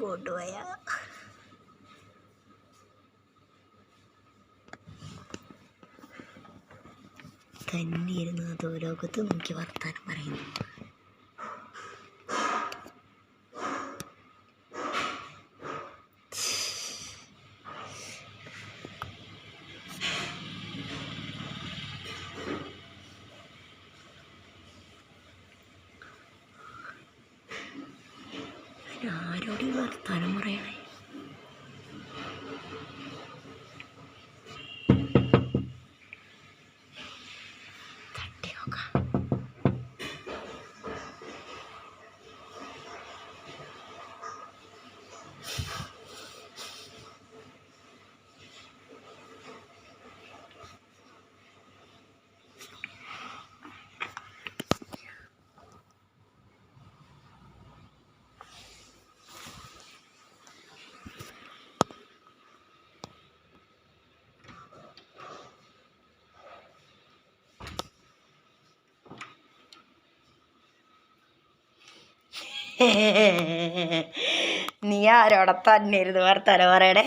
കൊണ്ടുപോയ തന്നെ ഇരുന്ന് അതോ ലോകത്ത് നോക്കി വർത്താനം പറയുന്നു ആരോട് വർത്തമാനം പറയണേ നീ ആരോടെ തന്നെ ഇരുന്ന് വർത്താനം പറയണേ?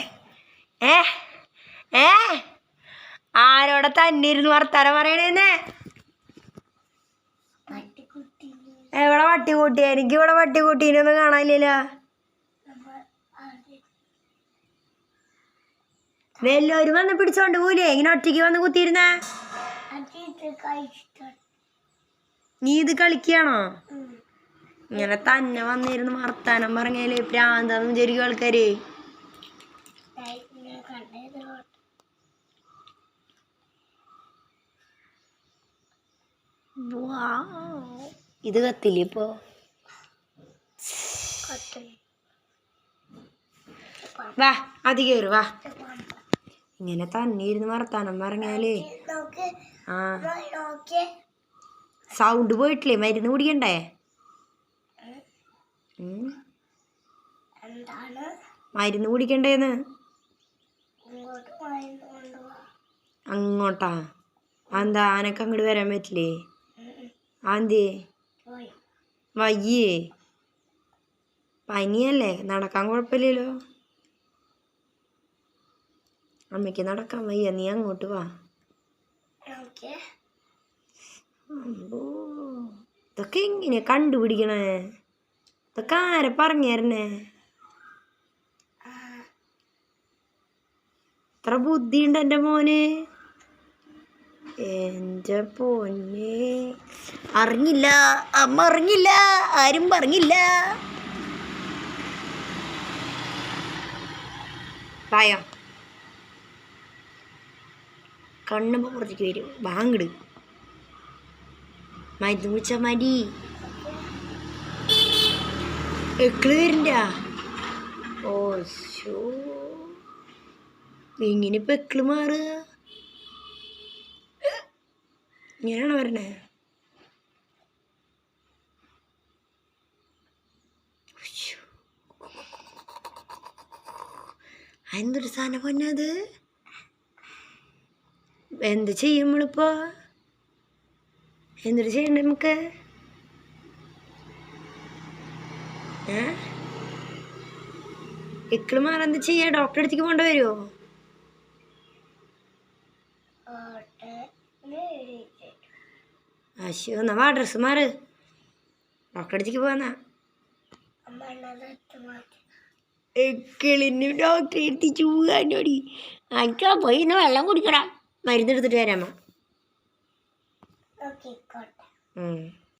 ഏ? ഏ? ആരോടെ തന്നെ ഇരുന്ന് വർത്താനം പറയണേന്ന്? എവിടെ വട്ടി കൂട്ടി? എനിക്ക് ഇവിടെ വട്ടി കൂട്ടീനൊന്നും കാണാനില്ലല്ലോ. വല്ലോരും വന്ന് പിടിച്ചോണ്ട് പോലേ ഇങ്ങനെ ഒറ്റയ്ക്ക് വന്ന് കുത്തിയിരുന്ന? നീ ഇത് കളിക്കുകയാണോ? ഇങ്ങനെ തന്നെ വന്നിരുന്ന് വർത്താനം പറഞ്ഞാൽ. പ്രാന്താന്ന് വിചാരിക്കും ആൾക്കാര്. ഇത് കത്തില്ലേ ഇപ്പോ? വാ അത് കയറി വാ. ഇങ്ങനെ തന്നെ ഇരുന്ന് വർത്താനം പറഞ്ഞാലേ. ആ. സൗണ്ട് പോയിട്ടില്ലേ? മരുന്ന് കുടിക്കണ്ടേ. മരുന്ന് കുടിക്കണ്ടേന്ന്? അങ്ങോട്ടാ? എന്താ ആനക്ക് അങ്ങോട്ട് വരാൻ പറ്റില്ലേ? ആന്തേ വയ്യേ. പനിയല്ലേ? നടക്കാൻ കുഴപ്പമില്ലല്ലോ. അമ്മയ്ക്ക് നടക്കാൻ വയ്യ. നീ അങ്ങോട്ട് വാ. ഇതൊക്കെ എങ്ങനെയാ കണ്ടുപിടിക്കണേ? ഇതൊക്കെ ആരെ പറഞ്ഞു തരണേ ഇത്ര ബുദ്ധിയുണ്ട് എന്റെ മോന്? എന്റെ പൊന്നെ. അറിഞ്ഞില്ല. അമ്മ അറിഞ്ഞില്ല. ആരും പറഞ്ഞില്ല. വായോ. കണ്ണുമ്പോൾ പുറത്തേക്ക് വരും. വാങ്ങിട്. മരുന്ന് കുടിച്ചാൽ മതി. എക്കൾ വരണ്ട? ഓ ശോ ഇങ്ങനെ ഇപ്പം എക്കൾ മാറുക ഇങ്ങനെയാണ് വരണേ. എന്തൊരു സാധനം പൊന്നത് എന്ത് ചെയ്യും നമ്മളിപ്പോ? എന്തൊരു ചെയ്യണ്ടേ നമുക്ക്? ഏ? ഇക്കൾ മാറാൻ ചെയ്യാ? ഡോക്ടറെ അടുത്തേക്ക് പോകേണ്ട വരുമോ അശോ എന്നാ വാ ഡ്രസ്സ് മാറ്. ഡോക്ടറെ അടുത്തേക്ക് പോവാന്നാ. എക്കിളിന് ഡോക്ടറെ എത്തിച്ചു പോകാനോടി. അച്ഛാ പോയി ഇന്ന് വെള്ളം കുടിക്കണം. മരുന്ന് എടുത്തിട്ട് വരാമോ ഉം.